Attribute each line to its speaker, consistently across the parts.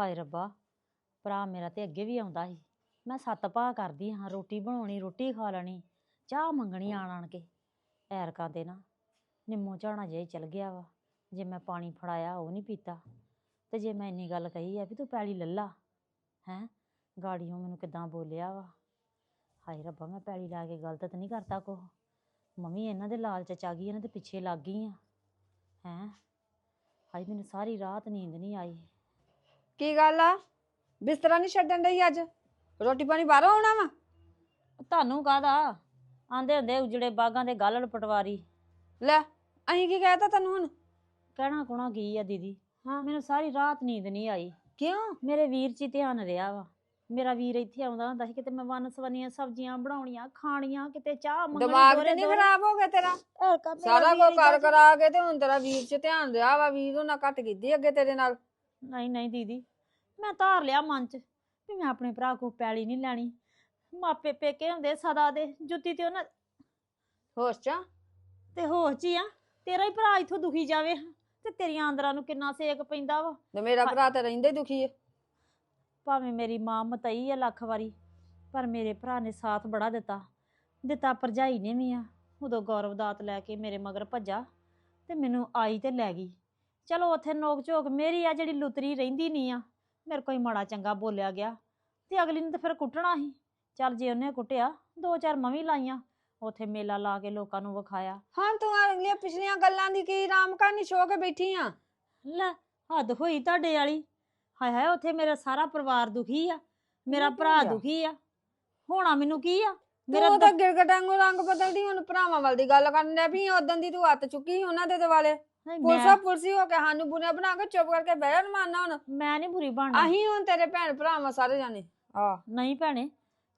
Speaker 1: ਹਾਏ ਰੱਬਾ, ਭਰਾ ਮੇਰਾ ਤੇ ਅੱਗੇ ਵੀ ਆਉਂਦਾ ਸੀ। ਮੈਂ ਸੱਤ ਭਾਅ ਕਰਦੀ ਹਾਂ, ਰੋਟੀ ਬਣਾਉਣੀ, ਰੋਟੀ ਖਾ ਲੈਣੀ, ਚਾਹ ਮੰਗਣੀ ਆਣ ਆਣ ਕੇ। ਐਰਕਾਂ ਤੇ ਨਾ ਨਿੰਮੋ ਝਾਣਾ ਜਿਹਾ ਹੀ ਚਲ ਗਿਆ ਵਾ। ਜੇ ਮੈਂ ਪਾਣੀ ਫੜਾਇਆ, ਉਹ ਨਹੀਂ ਪੀਤਾ। ਤੇ ਜੇ ਮੈਂ ਇੰਨੀ ਗੱਲ ਕਹੀ ਆ ਵੀ ਤੂੰ ਪੈਲੀ ਲੱਲਾ ਹੈਂ? ਗਾੜੀਓ ਮੈਨੂੰ ਕਿਦਾਂ ਬੋਲਿਆ ਵਾ? ਹਾਏ ਰੱਬਾ, ਮੈਂ ਪੈਲੀ ਲਾ ਕੇ ਗਲਤ ਤਾਂ ਨਹੀਂ ਕਰਤਾ ਕੋ ਮੰਮੀ, ਇਹਨਾਂ ਦੇ ਲਾਲਚ ਚ ਆ ਗਈ, ਇਹਨਾਂ ਦੇ ਪਿੱਛੇ ਲੱਗ ਗਈ ਆ। ਹੈਂ? ਹਾਏ, ਮੈਨੂੰ ਸਾਰੀ ਰਾਤ ਨੀਂਦ ਨਹੀਂ ਆਈ।
Speaker 2: ਕੀ ਗੱਲ ਆ? ਬਿਸਤਰਾ ਨਹੀਂ ਛੱਡਣ ਡਈ ਅੱਜ? ਰੋਟੀ ਪਾਣੀ ਬਾਹਰੋਂ ਆਉਣਾ ਵਾ?
Speaker 1: ਤੁਹਾਨੂੰ ਕਾਹਦਾ? ਆਂਦੇ ਹੁੰਦੇ ਉਜੜੇ ਬਾਗਾਂ ਦੇ ਗਾਲੜ ਪਟਵਾਰੀ।
Speaker 2: ਲੈ ਅਹੀਂ ਕੀ ਕਹਿਤਾ ਤੈਨੂੰ ਹੁਣ?
Speaker 1: ਕਹਿਣਾ ਕੁਣਾ ਕੀ ਆ ਦੀਦੀ?
Speaker 2: ਹਾਂ।
Speaker 1: ਮੈਨੂੰ ਸਾਰੀ ਰਾਤ ਨੀਂਦ ਨਹੀਂ ਆਈ।
Speaker 2: ਕਿਉਂ?
Speaker 1: ਮੇਰੇ ਵੀਰ 'ਚ ਹੀ ਧਿਆਨ ਰਿਹਾ ਵਾ। ਮੇਰਾ ਵੀਰ ਇੱਥੇ ਆਉਂਦਾ ਹੁੰਦਾ ਸੀ ਕਿਤੇ ਮੈਂ ਵੰਨ ਸਵੰਨੀਆਂ ਸਬਜ਼ੀਆਂ ਬਣਾਉਣੀਆਂ ਖਾਣੀਆਂ ਕਿਤੇ ਚਾਹ ਮੰਗਣੀ
Speaker 2: ਦਿਮਾਗ
Speaker 1: ਦੋਹਰੇ
Speaker 2: ਤੇ ਨਹੀਂ। ਖਰਾਬ ਹੋ ਗਿਆ ਤੇਰਾ? ਸਾਰਾ ਕੁਝ ਕਰ ਕਰਾ ਕੇ ਤੇ ਹੁਣ ਤੇਰਾ ਵੀਰ 'ਚ ਧਿਆਨ ਰਿਹਾ ਵਾ ਵੀਰ ਉਹਨਾਂ ਘੱਟ ਕੀਤੀ ਅੱਗੇ ਤੇਰੇ ਨਾਲ।
Speaker 1: ਨਹੀਂ ਨਹੀਂ ਦੀਦੀ। ਮੈਂ ਧਾਰ ਲਿਆ ਮਨ 'ਚ ਵੀ ਮੈਂ ਆਪਣੇ ਭਰਾ ਕੋ ਪੈਲੀ ਨਹੀਂ ਲੈਣੀ। ਮਾਪੇ ਪੇਕੇ ਹੁੰਦੇ ਸਦਾ ਦੇ ਜੁੱਤੀ ਤੇ ਉਹਨਾਂ
Speaker 2: ਹੋਸ਼ ਚ ਆ?
Speaker 1: ਤੇ ਹੋਸ਼ 'ਚ ਹੀ ਆ। ਤੇਰਾ ਹੀ ਭਰਾ ਇੱਥੋਂ ਦੁਖੀ ਜਾਵੇ ਤੇ ਤੇਰੀਆਂ ਅੰਦਰਾਂ ਨੂੰ ਕਿੰਨਾ ਸੇਕ ਪੈਂਦਾ ਵਾ।
Speaker 2: ਤੇ ਮੇਰਾ ਭਰਾ ਤੇ ਰਹਿੰਦਾ ਹੀ ਦੁਖੀ ਹੈ
Speaker 1: ਭਾਵੇਂ ਮੇਰੀ ਮਾਂ ਮਤਈ ਆ ਲੱਖ ਵਾਰੀ ਪਰ ਮੇਰੇ ਭਰਾ ਨੇ ਸਾਥ ਬੜਾ ਦਿੱਤਾ। ਦਿੱਤਾ ਭਰਜਾਈ ਨੇ ਵੀ ਆ। ਉਦੋਂ ਗੌਰਵ ਦਾਤ ਲੈ ਕੇ ਮੇਰੇ ਮਗਰ ਭੱਜਾ ਤੇ ਮੈਨੂੰ ਆਈ ਤੇ ਲੈ ਗਈ। ਚਲੋ ਉੱਥੇ ਨੋਕ ਝੋਕ ਮੇਰੀ ਆ ਜਿਹੜੀ ਲੁਤਰੀ ਰਹਿੰਦੀ ਨਹੀਂ ਆ। ਮੇਰੇ ਕੋਈ ਮਾੜਾ ਚੰਗਾ ਬੋਲਿਆ ਗਿਆ ਤੇ ਅਗਲੀ ਨੇ ਤਾਂ ਫਿਰ ਕੁੱਟਣਾ ਸੀ। ਚੱਲ ਜੇ ਉਹਨੇ ਕੁੱਟਿਆ ਦੋ ਚਾਰ ਮਵੀ ਲਾਈਆਂ ਉੱਥੇ ਮੇਲਾ ਲਾ ਕੇ ਲੋਕਾਂ ਨੂੰ ਵਿਖਾਇਆ।
Speaker 2: ਹਾਂ ਤੂੰ ਅਗਲੀਆਂ ਪਿਛਲੀਆਂ ਗੱਲਾਂ ਦੀ ਕੀ ਰਾਮ ਕਹਾਣੀ ਛੋ ਕੇ ਬੈਠੀ ਆ?
Speaker 1: ਲੈ ਹੱਦ ਹੋਈ ਤੁਹਾਡੇ ਵਾਲੀ। ਹਾਏ ਹਾਏ ਉੱਥੇ ਮੇਰਾ ਸਾਰਾ ਪਰਿਵਾਰ ਦੁਖੀ ਆ ਮੇਰਾ ਭਰਾ? ਦੁਖੀ ਆ। ਹੋਣਾ ਮੈਨੂੰ ਕੀ ਆ?
Speaker 2: ਤੂੰ ਤਾਂ ਗਿਰਗਟਾਂ ਨੂੰ ਰੰਗ ਬਦਲਦੀ ਹੁਣ ਭਰਾਵਾਂ ਵੱਲ ਦੀ ਗੱਲ ਕਰਨ ਲੱਗ ਪਈ ਉਦੋਂ ਦੀ ਤੂੰ ਹੱਥ ਚੁੱਕੀ ਸੀ ਉਹਨਾਂ ਦੇ ਦਿਵਾਲੇ।
Speaker 1: ਨਹੀਂ,
Speaker 2: ਪੁਲਸਾ
Speaker 1: ਮੈਂ
Speaker 2: ਪੁਲਸੀ ਹੋ ਕੇ ਸਾਨੂੰ ਬੁਰਾ ਬਣਾ ਕੇ ਚੁੱਪ ਕਰਕੇ ਬਹਿ ਜਾ ਮਾਨਣਾ ਹੁਣ।
Speaker 1: ਮੈਂ ਨਹੀਂ ਬੁਰੀ ਬਣਨਾ।
Speaker 2: ਅਸੀਂ ਹੁਣ ਤੇਰੇ ਭੈਣ ਭਰਾਵਾਂ ਸਾਰੇ ਜਾਣੇ। ਆ।
Speaker 1: ਨਹੀਂ ਭੈਣੇ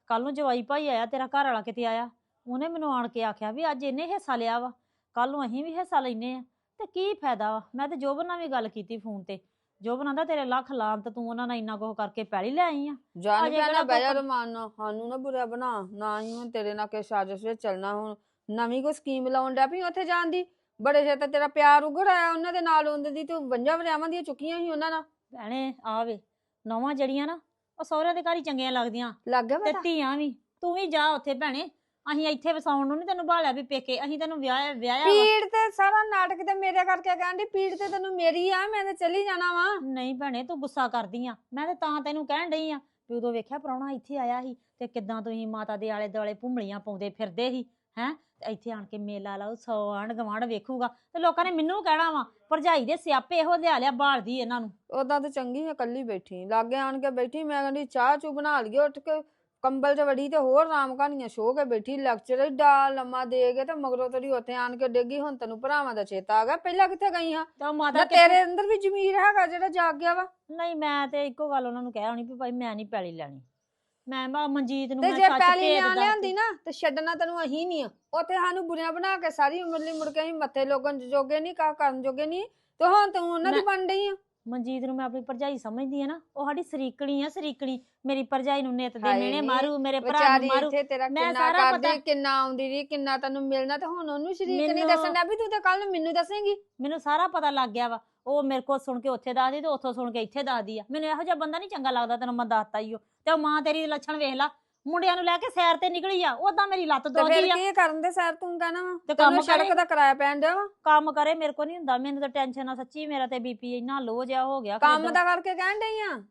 Speaker 1: ਕੱਲ ਨੂੰ ਜਵਾਈ ਭਾਈ ਆਇਆ ਤੇਰਾ ਘਰ ਵਾਲਾ ਕਿਤੇ ਆਇਆ ਉਹਨੇ ਮੈਨੂੰ ਆਣ ਕੇ ਆਖਿਆ ਵੀ ਅੱਜ ਇਹਨੇ ਹਿੱਸਾ ਲਿਆ ਵਾ ਕੱਲ ਨੂੰ ਅਸੀਂ ਵੀ ਹਿੱਸਾ ਲੈਨੇ ਆ। ਤੇ ਕੀ ਫਾਇਦਾ ਵਾ? ਮੈਂ ਤੇ ਜੋਬਨ ਨਾਲ ਵੀ ਗੱਲ ਕੀਤੀ ਫੋਨ ਤੇ। ਜੋਬਨ ਆਂਦਾ ਤੇਰੇ ਲੱਖ ਲਾਂਤ ਤੂੰ ਉਹਨਾਂ ਨਾਲ ਇੰਨਾ ਕੁਝ ਕਰਕੇ ਪੈਲੀ ਲੈ ਆਈ ਆ।
Speaker 2: ਜਾਨ
Speaker 1: ਅਜੇ
Speaker 2: ਭੈਣਾ
Speaker 1: ਕਿਹੜਾ
Speaker 2: ਬਹਿ ਜਾ
Speaker 1: ਕੋਈ-
Speaker 2: ਸਾਨੂੰ ਨਾ ਬੁਰਾ ਬਣਾ। ਨਾ ਹੀ ਹੁਣ ਤੇਰੇ ਨਾਲ ਕੇ ਸਾਜ਼ਿਸ਼ ਵਿੱਚ ਚੱਲਣਾ ਹੁਣ ਨਵੀਂ ਕੋਈ ਸਕੀਮ ਲਾਉਣ ਡਿਆ ਵੀ ਉੱਥੇ ਜਾਣ ਦੀ। ਬੜੇ ਚਿਰ ਤਾਂ ਤੇਰਾ ਪਿਆਰ ਉਗੜ ਆਇਆ ਉਹਨਾਂ ਦੇ ਨਾਲ ਹੁੰਦੇ ਦੀ ਤੂੰ ਵੰਜਾਂ ਵਰਿਆਵਾਂ ਦੀਆਂ ਚੁੱਕੀਆਂ ਸੀ ਉਹਨਾਂ ਨਾਲ।
Speaker 1: ਭੈਣੇ ਆਵੇ ਨੌਵਾਂ ਜੜੀਆਂ ਨਾ ਉਹ ਸਹੁਰਿਆਂ ਦੇ ਘਰ ਹੀ ਚੰਗੀਆਂ ਲੱਗਦੀਆਂ।
Speaker 2: ਲੱਗ ਗਿਆ
Speaker 1: ਤੇ
Speaker 2: ਪਤਾ
Speaker 1: ਧੀਆਂ ਵੀ ਤੂੰ ਵੀ ਜਾ ਉੱਥੇ ਭੈਣੇ ਅਸੀਂ ਇੱਥੇ ਵਸਾਉਣ ਨੂੰ ਨਹੀਂ ਤੈਨੂੰ ਭਾਲਿਆ ਵੀ ਪੇਕੇ ਅਸੀਂ ਤੈਨੂੰ ਵਿਆਹ ਵਿਆਹਿਆ ਵਾ।
Speaker 2: ਪੀੜ ਤੇ ਸਾਰਾ ਨਾਟਕ ਤੇ ਮੇਰੇ ਕਰਕੇ ਕਹਿੰਦੀ ਪੀੜ ਤੇ ਤੈਨੂੰ ਮੇਰੀ ਆ ਮੈਂ ਤੇ ਚਲੀ ਜਾਣਾ ਵਾ।
Speaker 1: ਨਹੀਂ ਭੈਣੇ ਤੂੰ ਗੁੱਸਾ ਕਰਦੀ ਆ ਮੈਂ ਤੇ ਤਾਂ ਤੈਨੂੰ ਕਹਿਣ ਡਈ ਆ ਵੀ ਉਦੋਂ ਵੇਖਿਆ ਪ੍ਰਾਹੁਣਾ ਇੱਥੇ ਆਇਆ ਸੀ ਤੇ ਕਿੱਦਾਂ ਤੁਸੀਂ ਮਾਤਾ ਦੇ ਆਲੇ ਦੁਆਲੇ ਭੁੰਮਲੀਆਂ ਪਾਉਂਦੇ ਫਿਰਦੇ ਸੀ ਹੈ? ਇੱਥੇ ਆਣ ਕੇ ਮੇਲਾ ਲਾਓ ਸੌ ਆਂਢ ਗਵਾਂਢ ਵੇਖੂਗਾ। ਤੇ ਲੋਕਾਂ ਨੇ ਮੈਨੂੰ ਕਹਿਣਾ ਵਾ ਭਰਜਾਈ ਦੇ ਸਿਆਪੇ ਇਹੋ ਲਿਆ ਲਿਆ ਬਾਲਦੀ ਇਹਨਾਂ ਨੂੰ।
Speaker 2: ਉਦਾਂ ਤੇ ਚੰਗੀ ਆ ਕੱਲੀ ਬੈਠੀ। ਲਾਗੇ ਆਣ ਕੇ ਬੈਠੀ ਮੈਂ ਕਹਿੰਦੀ ਚਾਹ ਚੂ ਬਣਾ ਲਈਏ ਉੱਠ ਕੇ ਕੰਬਲ 'ਚ ਵੜੀ ਤੇ ਹੋਰ ਰਾਮ ਕਹਾਣੀਆਂ ਸ਼ੋ ਕੇ ਬੈਠੀ ਲੈਕਚਰ ਏਡਾ ਲੰਮਾ ਦੇ ਕੇ ਤੇ ਮਗਰੋਂ ਤੇਰੀ ਉੱਥੇ ਆਣ ਕੇ ਡਿੱਗੀ ਹੁਣ ਤੈਨੂੰ ਭਰਾਵਾਂ ਦਾ ਚੇਤਾ ਆ ਗਿਆ ਪਹਿਲਾਂ ਕਿੱਥੇ ਗਈ ਹਾਂ
Speaker 1: ਤੇ ਮਾਤਾ ਕਿੱਥੇ-
Speaker 2: ਤੇਰੇ ਅੰਦਰ ਵੀ ਜ਼ਮੀਰ ਹੈਗਾ ਜਿਹੜਾ ਜਾਗ ਗਿਆ ਵਾ।
Speaker 1: ਨਹੀਂ ਮੈਂ ਤੇ ਇੱਕੋ ਗੱਲ ਉਹਨਾਂ ਨੂੰ ਕਹਿ ਹੋਣੀ ਵੀ ਭਾਈ ਮੈਂ ਨਹੀਂ ਪੈਲੀ ਲੈਣੀ। ਮੈਂ ਬਾ ਮਨਜੀਤ ਨੂੰ
Speaker 2: ਤੇ
Speaker 1: ਮੈਂ
Speaker 2: ਜੇ
Speaker 1: ਸੱਚ
Speaker 2: ਨਾ। ਲਿਆਂਦੀ ਨਾ ਤੇ ਛੱਡਣਾ ਤੈਨੂੰ ਅਹੀਂ ਨਹੀਂ ਆ। ਉੱਥੇ ਸਾਨੂੰ ਬੁਰੀਆਂ ਬਣਾ ਕੇ ਸਾਰੀ ਉਮਰ ਲਈ ਮੁੜ ਕੇ ਅਸੀਂ ਮੱਥੇ ਲੋਕਣ ਜੋਗੇ ਨਹੀਂ ਕਾ ਕਰਨ ਜੋਗੇ ਨਹੀਂ ਤੇ ਹੁਣ ਤੂੰ ਉਹਨਾਂ ਦੀ
Speaker 1: ਮੈਂ-
Speaker 2: ਬਣ ਡਈ ਆ।
Speaker 1: ਮਨਜੀਤ ਨੂੰ ਮੈਂ ਆਪਣੀ ਭਰਜਾਈ ਸਮਝਦੀ ਆ ਨਾ ਉਹ ਸਾਡੀ ਸਰੀਕਣੀ ਆ ਸਰੀਕਣੀ। ਮੇਰੀ ਭਰਜਾਈ ਨੂੰ ਨਿੱਤ ਦੇ
Speaker 2: ਹਾਏ
Speaker 1: ਮਾਰੂ ਮੇਰੇ ਭਰਾ
Speaker 2: ਵਿਚਾਰੀ
Speaker 1: ਨੂੰ ਮਾਰੂ।
Speaker 2: ਇੱਥੇ ਤੇਰਾ
Speaker 1: ਮੈਂ
Speaker 2: ਕਿੰਨਾ
Speaker 1: ਸਾਰਾ
Speaker 2: ਕਰਦੀ
Speaker 1: ਪਤਾ-
Speaker 2: ਕਿੰਨਾ ਆਉਂਦੀ ਰਹੀ ਕਿੰਨਾ ਤੈਨੂੰ ਮਿਲਣਾ ਤੇ ਹੁਣ ਉਹਨੂੰ ਸ਼ਰੀਕ ਨਹੀਂ
Speaker 1: ਮੈਨੂੰ-
Speaker 2: ਦੱਸਣ ਵੀ ਤੂੰ ਤਾਂ ਕੱਲ ਨੂੰ ਮੈਨੂੰ ਦੱਸੇਂਗੀ।
Speaker 1: ਮੈਨੂੰ ਸਾਰਾ ਪਤਾ ਲੱਗ ਗਿਆ ਵਾ। ਉਹ ਮੇਰੇ ਕੋਲ ਸੁਣ ਕੇ ਉੱਥੇ ਦੱਸਦੀ ਤੇ ਉੱਥੋਂ ਸੁਣ ਕੇ ਇੱਥੇ ਦੱਸਦੀ ਆ। ਮੈਨੂੰ ਇਹੋ ਜਿਹਾ ਬੰਦਾ ਨਹੀਂ ਚੰਗਾ ਲੱਗਦਾ ਤੈਨੂੰ ਮੈਂ ਦੱਸਤਾ ਹੀ ਉਹ ਤੇ ਉਹ ਮਾਂ ਤੇਰੀ ਦੇ ਲੱਛਣ ਵੇਖ ਲਾ। ਮੁੰਡਿਆਂ ਨੂੰ ਲੈ ਕੇ ਸੈਰ ਤੇ ਨਿਕਲੀ ਆ ਉਦਾਂ ਮੇਰੀ ਲੱਤ
Speaker 2: ਤੇ
Speaker 1: ਦੋਦੀ ਆ।
Speaker 2: ਕੀ ਕਰਨ ਦੇ ਸਰ ਤੂੰ ਕਹਿਣਾ ਵਾ?
Speaker 1: ਤੇ ਕੰਮ
Speaker 2: ਤੈਨੂੰ ਸੜਕ
Speaker 1: ਕਰੇ।
Speaker 2: ਦਾ ਕਿਰਾਇਆ ਪੈਣ ਡਿਆ ਵਾ।
Speaker 1: ਕੰਮ ਕਰੇ ਮੇਰੇ ਕੋ ਨਹੀਂ ਹੁੰਦਾ। ਮੈਨੂੰ ਤਾਂ ਟੈਨਸ਼ਨ ਆ ਸੱਚੀ ਮੇਰਾ ਤੇ ਬੀਪੀ ਇੰਨਾ ਲੋ ਜਿਹਾ ਹੋ ਗਿਆ।
Speaker 2: ਕੰਮ ਦਾ ਕਰਕੇ ਕਹਿਣ ਡਈ ਆ।